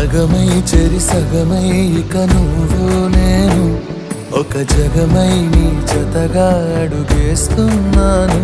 సగమై చెరి సగమై ఇక నువ్వు నేను ఒక జగమై నీ జతగా అడుగేస్తున్నాను